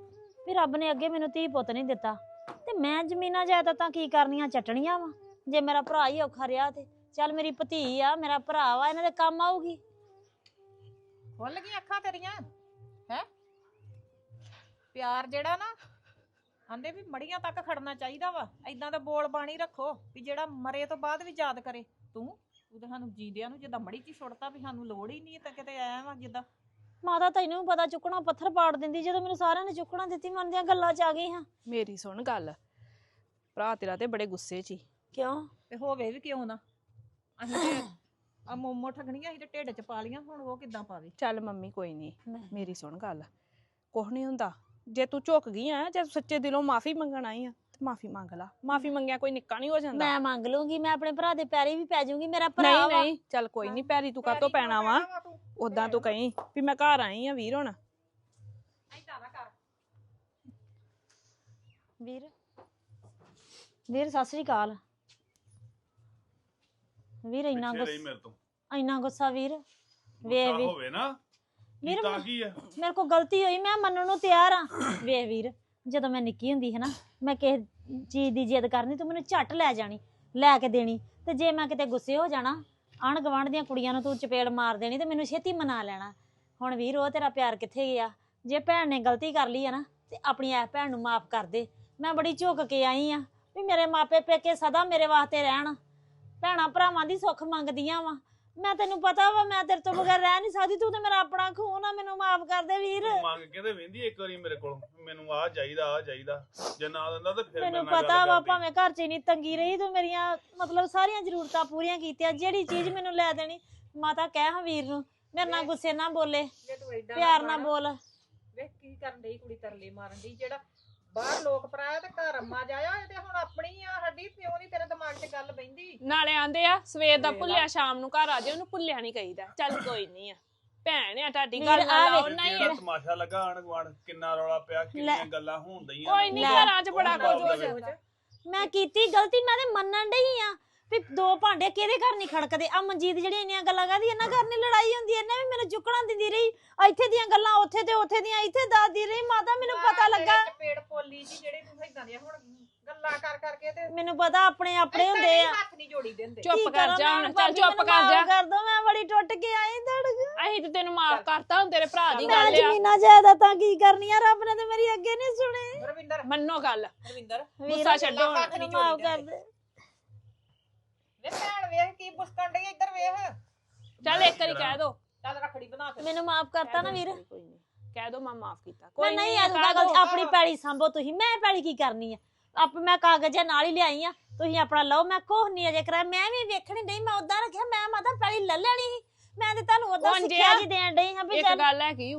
Speaker 1: ਵੀ ਰੱਬ ਨੇ ਅੱਗੇ ਮੈਨੂੰ ਧੀ ਪੁੱਤ ਨਹੀਂ ਦਿੱਤਾ। ਤੇ ਮੈਂ ਜ਼ਮੀਨਾਂ ਜਾਇਦਾਦਾਂ ਕੀ ਕਰਨੀਆਂ ਚਟਣੀਆਂ ਵਾ? ਜੇ ਮੇਰਾ ਭਰਾ ਹੀ ਔਖਾ ਰਿਹਾ ਤੇ ਚੱਲ ਮੇਰੀ ਭਤੀ ਆ ਮੇਰਾ ਭਰਾ ਵਾ ਇਹਨਾਂ ਦੇ ਕੰਮ ਆਊਗੀ।
Speaker 5: ਖੁੱਲ ਗਈਆਂ ਅੱਖਾਂ ਤੇਰੀਆਂ ਹੈ? ਪਿਆਰ ਜਿਹੜਾ ਨਾ ਆਂਦੇ ਵੀ ਮੜੀਆਂ ਤੱਕ ਖੜਨਾ ਚਾਹੀਦਾ ਵਾ ਐਦਾਂ ਦਾ ਬੋਲ ਬਾਣੀ ਰੱਖੋ ਵੀ ਜਿਹੜਾ ਮਰੇ ਤੋਂ ਬਾਅਦ ਵੀ ਯਾਦ ਕਰੇ। ਤੂੰ ਤੂੰ ਤੇ ਸਾਨੂੰ ਜੀਂਦਿਆਂ ਨੂੰ ਜਿੱਦਾਂ ਮੜੀ ਚ ਹੀ ਵੀ ਸਾਨੂੰ ਲੋੜ ਹੀ ਨਹੀਂ ਤਾਂ ਕਿਤੇ ਆਇਆ ਵਾ ਜਿੱਦਾਂ।
Speaker 1: ਮਾਤਾ ਤੈਨੂੰ ਵੀ ਪਤਾ ਚੁੱਕਣਾ ਪੱਥਰ ਪਾੜ ਦਿੰਦੀ ਜਦੋਂ ਮੈਨੂੰ ਸਾਰਿਆਂ ਨੇ ਚੁੱਕਣਾ ਦਿੱਤੀ ਮਨ ਦੀਆਂ ਗੱਲਾਂ ਚ ਆ ਗਈ ਹਾਂ।
Speaker 4: ਮੇਰੀ ਸੁਣ ਗੱਲ ਭਰਾ ਤੇਰਾ ਤੇ ਬੜੇ ਗੁੱਸੇ 'ਚ ਈ।
Speaker 1: ਕਿਉਂ?
Speaker 5: ਤੇ ਹੋਵੇ ਵੀ ਕਿਉਂ ਨਾ। ਅਸੀਂ ਤੇ ਆ ਮੋਮੋ ਠਗਣੀਆਂ ਸੀ ਤੇ ਢਿੱਡ ਚ ਪਾ ਲੀਆਂ ਹੁਣ ਉਹ ਕਿੱਦਾਂ ਪਾਵੇ?
Speaker 4: ਚੱਲ ਮੰਮੀ ਕੋਈ ਨਹੀਂ
Speaker 1: ਮੈਂ-
Speaker 4: ਮੇਰੀ ਸੁਣ ਗੱਲ ਕੁਛ ਨਹੀਂ ਹੁੰਦਾ। ਜੇ ਤੂੰ ਝੁਕ ਗਈ ਆ ਜੇ ਤੂੰ ਸੱਚੇ ਦਿਲੋਂ ਮਾਫੀ ਮੰਗਣ ਆਈ ਆ ਤੇ ਮਾਫੀ ਮੰਗ ਲਾ। ਮਾਫੀ ਮੰਗਿਆ ਕੋਈ ਨਿੱਕਾ ਨਹੀਂ ਹੋ ਜਾਂਦਾ।
Speaker 1: ਮੈਂ ਮੰਗ ਲੂੰਗੀ ਮੈਂ ਆਪਣੇ ਭਰਾ ਦੇ ਪੈਰੀ ਵੀ ਪੈ ਜਾਊਂਗੀ ਮੇਰਾ ਭਰਾ
Speaker 4: ਨਹੀਂ
Speaker 1: ਵਾ।
Speaker 4: ਨਹੀਂ ਚੱਲ ਕੋਈ ਨਹੀਂ ਪੈਰੀ ਤੂੰ ਕਾਤੋਂ ਪੈਣਾ ਵਾ? ਉਦਾਂ ਤੂੰ। ਕਹੀਂ ਵੀ ਮੈਂ ਘਰ ਆਈ ਆ ਵੀਰ ਹੁਣ।
Speaker 5: ਐਦਾਂ ਨਾ ਕਰ
Speaker 1: ਵੀਰ ਵੀਰ ਸਤਿ ਸ੍ਰੀ ਅਕਾਲ। ਵੀਰ ਇੰਨਾ
Speaker 3: ਪਿੱਛੇ ਰਹੀ
Speaker 1: ਗੁੱਸਾ
Speaker 3: ਮੇਰੇ ਤੋਂ।
Speaker 1: ਇੰਨਾ ਗੁੱਸਾ ਵੀਰ। ਵੇ
Speaker 3: ਗੁੱਸਾ
Speaker 1: ਵੀ।
Speaker 3: ਹੋਵੇ ਨਾ।
Speaker 1: ਵੀਰ
Speaker 3: ਕੀਤਾ ਕੀ ਆ?
Speaker 1: ਮੇਰੇ ਕੋਲ ਗਲਤੀ ਹੋਈ ਮੈਂ ਮੰਨਣ ਨੂੰ ਤਿਆਰ ਆ। ਵੇ ਵੀਰ ਜਦੋਂ ਮੈਂ ਨਿੱਕੀ ਹੁੰਦੀ ਹੈ ਨਾ ਮੈਂ ਕਿਸੇ ਚੀਜ਼ ਦੀ ਜਿੱਦ ਕਰਨੀ ਤੂੰ ਮੈਨੂੰ ਝੱਟ ਲੈ ਜਾਣੀ ਲੈ ਕੇ ਦੇਣੀ। ਤੇ ਜੇ ਮੈਂ ਕਿਤੇ ਗੁੱਸੇ ਹੋ ਜਾਣਾ ਆਣ ਗਵਾਂਢ ਦੀਆਂ ਕੁੜੀਆਂ ਨੂੰ ਤੂੰ ਚਪੇੜ ਮਾਰ ਦੇਣੀ ਤੇ ਮੈਨੂੰ ਛੇਤੀ ਮਨਾ ਲੈਣਾ। ਹੁਣ ਵੀਰ ਉਹ ਤੇਰਾ ਪਿਆਰ ਕਿੱਥੇ ਗਿਆ? ਜੇ ਭੈਣ ਨੇ ਗਲਤੀ ਕਰ ਲਈ ਆ ਨਾ ਤੇ ਆਪਣੀ ਐ ਭੈਣ ਨੂੰ ਮਾਫ ਕਰ ਦੇ। ਮੈਂ ਬੜੀ ਝੁਕ ਕੇ ਆਈ ਆ ਵੀ ਮੇਰੇ ਮਾਪੇ ਪੇਕੇ ਸਦਾ ਮੇਰੇ ਵਾਸਤੇ ਰਹਿਣ। ਭੈਣਾਂ ਭਰਾਵਾਂ ਦੀ ਸੁੱਖ ਮੰਗਦੀਆਂ ਵਾ। ਮੈਂ ਤੈਨੂੰ ਪਤਾ ਵਾ ਮੈਂ ਤੇਰੇ ਤੋਂ ਬਗੈਰ ਰਹਿ ਨਹੀਂ ਸਕਦੀ ਤੂੰ ਤੇ ਮੇਰਾ ਆਪਣਾ ਖੂਨ ਆ ਮੈਨੂੰ ਮਾਫ ਕਰ ਦੇ ਵੀਰ।
Speaker 3: ਮੰਗ ਕੇ ਤੇ ਵੇਂਦੀ ਇੱਕ ਵਾਰੀ ਮੇਰੇ ਕੋਲ ਮੈਨੂੰ ਆ ਚਾਹੀਦਾ ਆ ਚਾਹੀਦਾ। ਜੇ ਨਾ ਦਿੰਦਾ ਤਾਂ ਫਿਰ
Speaker 1: ਮੈਨੂੰ ਪਤਾ ਵਾ। ਭਾਵੇਂ ਘਰ 'ਚ ਨਹੀਂ ਤੰਗੀ ਰਹੀ ਤੂੰ ਮੇਰੀਆਂ ਮਤਲਬ ਸਾਰੀਆਂ ਜ਼ਰੂਰਤਾਂ ਪੂਰੀਆਂ ਕੀਤੀਆਂ ਜਿਹੜੀ ਚੀਜ਼ ਮੈਨੂੰ ਲੈ ਦੇਣੀ ਮਾਤਾ ਕਹਿ ਹਾਂ ਵੀਰ ਨੂੰ ਮੇਰੇ ਨਾਲ ਗੁੱਸੇ ਨਾ ਬੋਲੇ
Speaker 5: ਜੇ ਤੂੰ ਐਡਾ
Speaker 1: ਪਿਆਰ ਨਾਲ ਬੋਲ।
Speaker 5: ਵੇਖ ਕੀ ਕਰਨ ਡਈ ਕੁੜੀ ਤਰਲੇ ਮਾਰਨ ਡਈ ਜਿਹੜਾ ਬਾਹਰ ਲੋਕ ਪਰਾਇਆ ਤੇ ਘਰ ਅੰਮਾ ਜਾਇਆ ਇਹ ਤੇ ਹੁਣ ਆਪਣੀ ਆ ਸਾਡੀ ਪਿਓ ਨਹੀਂ ਤੇਰੇ ਦਿਮਾਗ 'ਚ ਗੱਲ ਬੈਂਦੀ
Speaker 4: ਨਾਲੇ ਆਂਦੇ ਆ ਸਵੇਰ ਦਾ ਭੁੱਲਿਆ ਸ਼ਾਮ ਨੂੰ ਘਰ ਆ ਜਾਏ ਉਹਨੂੰ ਭੁੱਲਿਆ ਨਹੀਂ ਕਹੀਦਾ। ਚੱਲ ਕੋਈ ਨਹੀਂ ਆ। ਭੈਣ ਆ ਤੁਹਾਡੀ ਗੱਲ
Speaker 1: ਆ
Speaker 4: ਨਾ ਲਾਓ
Speaker 1: ਵੇਖ,
Speaker 4: ਨਹੀਂ
Speaker 3: ਜਿਹੜਾ ਤਮਾਸ਼ਾ ਲੱਗਾ ਆਣ ਗਵਾਣ ਕਿੰਨਾ ਰੌਲਾ ਪਿਆ ਕਿੰਨੀਆਂ ਗੱਲਾਂ ਹੋਣ ਦਈਆਂ
Speaker 4: ਕੋਈ ਨਹੀਂ। ਘਰਾਂ 'ਚ ਬੜਾ ਕੁਝ ਹੋ ਜਾਂਦਾ
Speaker 1: ਮੈਂ ਕੀਤੀ ਗਲਤੀ ਮੈਂ ਤੇ ਮੰਨਣ ਡਈ ਆ। ਵੀ ਦੋ ਭਾਂਡੇ ਕਿਹਦੇ ਘਰ ਨਹੀਂ ਖੜਕਦੇ? ਆ ਮਨਜੀਤ ਜਿਹੜੀ ਇੰਨੀਆਂ ਗੱਲਾਂ ਕਰਦੀ ਇਹਨਾਂ ਘਰ ਨਹੀਂ ਲੜਾਈ ਹੁੰਦੀ ਇਹਨੇ ਵੀ ਮੈਨੂੰ ਚੁੱਕਣਾ ਦਿੰਦੀ ਰਹੀ। ਇੱਥੇ ਦੀਆਂ ਗੱਲਾਂ ਉੱਥੇ ਤੇ ਉੱਥੇ ਦੀਆਂ ਇੱਥੇ ਦੱਸਦੀ ਰਹੀ। ਮਾਤਾ ਮੈਨੂੰ ਪਤਾ ਲੱਗਾ।
Speaker 5: ਪੇੜ ਪੋਲੀ ਜੀ ਜਿਹੜੇ ਤੂੰ ਇਦਾਂ ਦੀਆਂ ਹੁਣ ਗੱਲਾਂ ਕਰ ਕਰਕੇ ਤੇ
Speaker 1: ਮੈਨੂੰ ਪਤਾ ਆਪਣੇ ਆਪਣੇ ਹੁੰਦੇ ਆ।
Speaker 5: ਹੱਥ ਨਹੀਂ ਜੋੜੀ ਦਿੰਦੇ।
Speaker 4: ਚੁੱਪ ਕਰ ਜਾ
Speaker 1: ਮੈਂ?
Speaker 4: ਹੁਣ ਚੱਲ ਚੁੱਪ ਕਰ ਜਾ।
Speaker 1: ਕਰ ਦੋ ਮੈਂ ਬੜੀ ਟੁੱਟ ਕੇ ਆਈ ਧੜਕ
Speaker 4: ਅਸੀਂ ਤੇ ਤੈਨੂੰ ਮਾਫ ਕਰਤਾ ਹੁਣ ਤੇਰੇ ਭਰਾ ਦੀ
Speaker 1: ਮੈਂ
Speaker 4: ਗੱਲ ਆ।
Speaker 1: ਜ਼ਮੀਨਾਂ ਜਾਇਦਾਦਾਂ ਕੀ ਕਰਨੀਆਂ ਰੱਬ ਨੇ ਤੇ ਮੇਰੀ ਅੱਗੇ ਨਹੀਂ ਸੁਣੀ।
Speaker 5: ਰਵਿੰਦਰ।
Speaker 4: ਮੰਨੋ ਗੱਲ।
Speaker 5: ਰਵਿੰਦਰ।
Speaker 4: ਗੁੱਸਾ ਛੱਡੋ ਹੁਣ।
Speaker 5: ਹੱਥ ਨਹੀਂ ਜੋੜੀ ਦਿੰਦੇ ਵੇ ਭੈਣ ਵੇਖ ਕੀ ਬੁਸਕਣ ਡਈ ਇੱਧਰ ਵੇਖ।
Speaker 4: ਚੱਲ ਇੱਕ ਵਾਰੀ ਕਹਿ ਦੋ।
Speaker 5: ਚੱਲ ਰੱਖੜੀ ਬਣਾ ਫਿਰ
Speaker 1: ਮੈਨੂੰ ਮਾਫ ਕਰਤਾ ਨਾ ਵੀਰ।
Speaker 4: ਕੋਈ ਨਹੀਂ ਕਹਿ ਦੋ ਮੈਂ ਮਾਫ ਕੀਤਾ।
Speaker 1: ਮੈਂ
Speaker 4: ਕੋਈ
Speaker 1: ਨਹੀਂ
Speaker 4: ਨਹੀਂ
Speaker 1: ਆਦੂਗਾ ਗਲਤੀ ਆਪਣੀ ਪੈਲੀ ਸੰਭੋ ਤੁਸੀਂ। ਮੈਂ ਪੈਲੀ ਕੀ ਕਰਨੀ ਆ? ਆਪ ਮੈਂ ਕਾਗਜ਼ਾਂ ਨਾਲ ਹੀ ਲਿਆਈ ਆ। ਤੁਸੀਂ ਆਪਣਾ ਲਓ ਮੈਂ ਕੋਹ ਨਹੀਂ ਅਜੇ ਕਰਾਇਆ ਮੈਂ ਵੀ ਵੇਖਣੀ ਨਹੀਂ ਮੈਂ ਉਦਾਂ ਰੱਖਿਆ ਮੈਂ ਮਾਤਾ ਪੈਲੀ ਲੈ ਲੈਣੀ ਸੀ। ਮੈਂ ਤੇ ਤੁਹਾਨੂੰ ਉਦਾਂ
Speaker 4: ਹੁਣ ਜੇ
Speaker 1: ਸਿੱਖਿਆ ਜੀ ਦੇਣ ਡਈ ਹਾਂ ਵੀ
Speaker 4: ਇੱਕ
Speaker 1: ਚੱਲ।
Speaker 4: ਗੱਲ ਹੈ ਕੀ?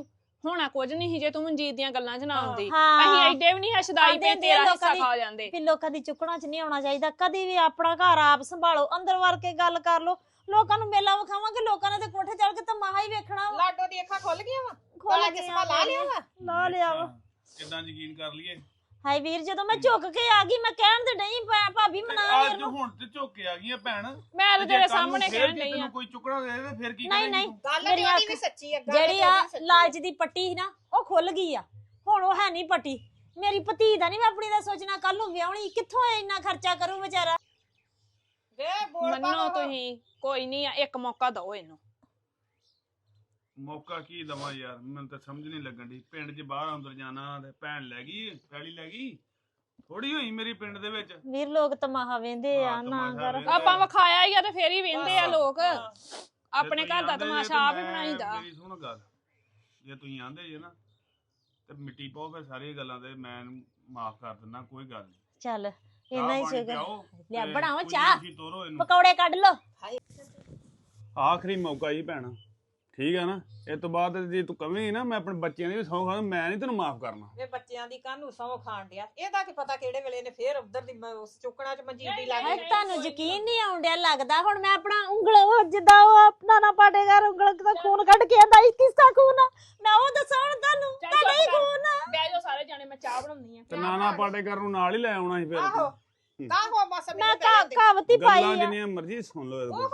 Speaker 4: ਹੋਣਾ ਕੁਝ ਨਹੀਂ ਸੀ ਜੇ ਤੂੰ ਮਨਜੀਤ ਦੀਆਂ ਗੱਲਾਂ 'ਚ ਨਾ ਆਉਂਦੀ।
Speaker 1: ਹਾਂ।
Speaker 4: ਅਸੀਂ ਐਡੇ ਵੀ ਨਹੀਂ ਹਸ਼ਦਾਈ
Speaker 1: ਆਂਦੇ
Speaker 4: ਪੇ
Speaker 1: ਹੁੰਦੇ
Speaker 4: ਤੇਰਾ
Speaker 1: ਲੋਕਾਂ
Speaker 4: ਹਿੱਸਾ
Speaker 1: ਦੀ-
Speaker 4: ਖਾ ਜਾਂਦੇ।
Speaker 1: ਵੀ ਲੋਕਾਂ ਦੀ ਚੁੱਕਣਾ ਚ ਨਹੀਂ ਆਉਣਾ ਚਾਹੀਦਾ। ਕਦੀ ਵੀ ਆਪਣਾ ਘਰ ਆਪ ਸੰਭਾਲੋ ਅੰਦਰ ਵੜ ਕੇ ਗੱਲ ਕਰ ਲਓ। ਲੋਕਾਂ ਨੂੰ ਮੇਲਾ ਵਿਖਾਵਾਂਗੇ ਲੋਕਾਂ ਨੇ ਤੇ ਕੋਠੇ ਚੜ ਕੇ ਤਮਾਹਾ ਹੀ ਵੇਖਣਾ ਵਾ।
Speaker 5: ਲਾਡੋ ਦੀ ਅੱਖਾਂ ਖੁੱਲ ਗਈਆਂ ਵਾ?
Speaker 1: ਖੋਲ
Speaker 5: ਕਾਲਾ
Speaker 1: ਕੇ
Speaker 5: ਚਸ਼ਮਾ ਲਾ ਲਿਆ ਵਾ?
Speaker 1: ਲਾ ਲਿਆ ਵਾ।
Speaker 3: ਕਿੱਦਾਂ ਯਕੀਨ ਕਰ ਲਈਏ?
Speaker 1: ਹਾਏ ਵੀਰ ਜਦੋਂ ਮੈਂ ਝੁੱਕ ਕੇ ਆ ਗਈ ਮੈਂ ਕਹਿਣ ਤੇ ਨਹੀਂ ਭਾਬੀ ਮਨਾ ਵੀਰ
Speaker 3: ਅੱਜ
Speaker 1: ਨੂੰ।
Speaker 3: ਹੁਣ ਤੇ ਝੋਕੇ ਆ ਗਈਆਂ ਭੈਣ।
Speaker 4: ਮੈਂ ਤਾਂ
Speaker 3: ਜੇ
Speaker 4: ਤੇਰੇ
Speaker 3: ਕੱਲ੍ਹ ਨੂੰ
Speaker 4: ਸਾਹਮਣੇ
Speaker 3: ਫੇਰ
Speaker 4: ਕਹਿਣ
Speaker 3: ਜੇ
Speaker 4: ਡਈ ਆ।
Speaker 3: ਤੈਨੂੰ ਕੋਈ ਚੁੱਕਣਾ ਦੇ ਦੇ ਫਿਰ ਕੀ
Speaker 1: ਨਹੀਂ
Speaker 3: ਕਰੇਂਗੀ
Speaker 1: ਨਹੀਂ
Speaker 3: ਤੂੰ?
Speaker 5: ਗੱਲ
Speaker 1: ਮੇਰੀ
Speaker 5: ਵੀ ਸੱਚੀ ਆ ਗੱਲ
Speaker 1: ਜਿਹੜੀ ਆ
Speaker 5: ਉਹਦੀ ਸੱਚੀ
Speaker 1: ਲਾਲਚ ਦੀ ਪੱਟੀ ਸੀ ਨਾ ਉਹ ਖੁੱਲ ਗਈ ਆ। ਹੁਣ ਉਹ ਹੈ ਨਹੀਂ ਪੱਟੀ। ਮੇਰੀ ਭਤੀ ਦਾ ਨਹੀਂ ਮੈਂ ਆਪਣੀ ਦਾ ਸੋਚਣਾ ਕੱਲ ਨੂੰ ਵਿਆਹਣੀ ਕਿੱਥੋਂ ਇੰਨਾ ਖਰਚਾ ਕਰੂ ਵਿਚਾਰਾ?
Speaker 5: ਵੇ ਬੋਲ
Speaker 4: ਮੰਨੋ
Speaker 5: ਪਾਵੋ
Speaker 4: ਤੁਸੀਂ ਕੋਈ ਨਹੀਂ ਆ ਇੱਕ ਮੌਕਾ ਦਿਓ ਇਹਨੂੰ।
Speaker 3: ਮੌਕਾ ਕੀ ਦਵਾਂ ਯਾਰ? ਮੈਨੂੰ ਤਾਂ ਸਮਝ ਨਹੀਂ ਲੱਗਣ ਦੀ ਪਿੰਡ 'ਚ ਬਾਹਰ ਅੰਦਰ ਜਾਣਾ ਤੇ ਭੈਣ ਲੈ ਗਈ ਪੈਲੀ ਲੈ ਗਈ? ਥੋੜੀ ਹੋਈ ਮੇਰੀ ਪਿੰਡ ਦੇ ਵਿੱਚ?
Speaker 1: ਵੀਰ ਲੋਕ ਤਮਾਹਾ ਵੇਂਦੇ ਆ
Speaker 3: ਹਾਂ,
Speaker 1: ਨਾ
Speaker 3: ਤਮਾਸ਼ਾ
Speaker 1: ਕਰ।
Speaker 4: ਆਪਾਂ ਵਿਖਾਇਆ ਹੀ ਆ ਤੇ ਫੇਰ ਹੀ ਵੇਂਦੇ ਆ ਲੋਕ। ਆਪਣੇ
Speaker 3: ਤੁਸੀਂ
Speaker 4: ਘਰ ਦਾ ਤਮਾਸ਼ਾ ਆਪ ਹੀ ਬਣਾਈਦਾ।
Speaker 3: ਮੇਰੀ ਸੁਣ ਗੱਲ। ਜੇ ਤੁਸੀਂ ਆਂਦੇ ਜੇ ਨਾ ਤੇ ਮਿੱਟੀ ਪਾਓ ਫਿਰ ਸਾਰੀਆਂ ਗੱਲਾਂ ਤੇ ਮੈਂ ਮਾਫ ਕਰ ਦਿੰਦਾ ਕੋਈ ਗੱਲ ਨਹੀਂ।
Speaker 1: ਚੱਲ ਇੰਨਾ ਹੀ
Speaker 3: ਪਿਆਓ
Speaker 1: ਲਿਆ ਬਣਾਓ ਚਾਹ। ਪਕੌੜੇ ਕੱਢ ਲੋ
Speaker 3: ਆਖਰੀ ਮੌਕਾ ਹੀ ਭੈਣਾ। ਠੀਕ ਆ ਨਾ? ਇਹ ਤੋਂ ਬਾਅਦ ਜੇ ਤੂੰ ਕਵੇਂ ਨਾ ਮੈਂ ਆਪਣੇ ਬੱਚਿਆਂ ਦੀ ਵੀ ਸੌਂ ਖਾਂ ਮੈਂ ਨਹੀਂ ਤੈਨੂੰ ਮਾਫ ਕਰਨਾ।
Speaker 5: ਵੇ ਬੱਚਿਆਂ ਦੀ ਕਾਹਨੂੰ ਸੌ ਖਾਣ ਡਿਆ? ਇਹਦਾ ਕੀ ਪਤਾ ਕਿਹੜੇ ਵੇਲੇ ਨੇ ਫੇਰ ਉਧਰ ਦੀ ਮ- ਉਸ ਚੁੱਕਣਾ ਚ ਦੀ ਲੱਗ ਗਈ।
Speaker 1: ਤੁਹਾਨੂੰ ਯਕੀਨ ਨਹੀਂ ਆਉਂਦਿਆ ਲੱਗਦਾ ਹੁਣ ਮੈਂ ਆਪਣਾ ਉਂਗਲ ਉਹ ਜਿੱਦਾਂ ਉਹ ਆਪਣਾ ਨਾ ਪਾਟੇਗਾ ਉਂਗਲ ਦਾ ਖੂਨ ਕੱਢ ਕੇ ਆਂਦਾ ਇਸ ਕਿਸਾ ਖੂਨ ਆ? ਮੈਂ ਉਹ ਦੱਸਾਂ ਹੁਣ ਤੁਹਾਨੂੰ
Speaker 4: ਚੱਲ
Speaker 1: ਤੁਹਾਡਾ ਹੀ
Speaker 4: ਚੁੱਪ ਕਰ।
Speaker 1: ਖੂਨ ਆ।
Speaker 4: ਬਹਿ ਜਾਓ ਸਾਰੇ ਜਾਣੇ ਮੈਂ ਚਾਹ ਬਣਾਉਣੀ ਆ
Speaker 3: ਤੇ ਨਾਨਾ ਪਾਟੇਕਰ ਨੂੰ ਨਾਲ ਹੀ ਲੈ ਆਉਣਾ ਸੀ ਫਿਰ
Speaker 5: ਆਹੋ ਤਾਂ ਹੋ ਬਸ
Speaker 1: ਮੈਂ ਕਾ- ਕਹਾਵਤ ਹੀ ਪਾਈ
Speaker 3: ਗੱਲਾਂ
Speaker 1: ਆ।
Speaker 3: ਜਿੰਨੀਆਂ ਮਰਜ਼ੀ ਸੁਣ ਲਓ ਇਹਦੇ ਕੋਲ।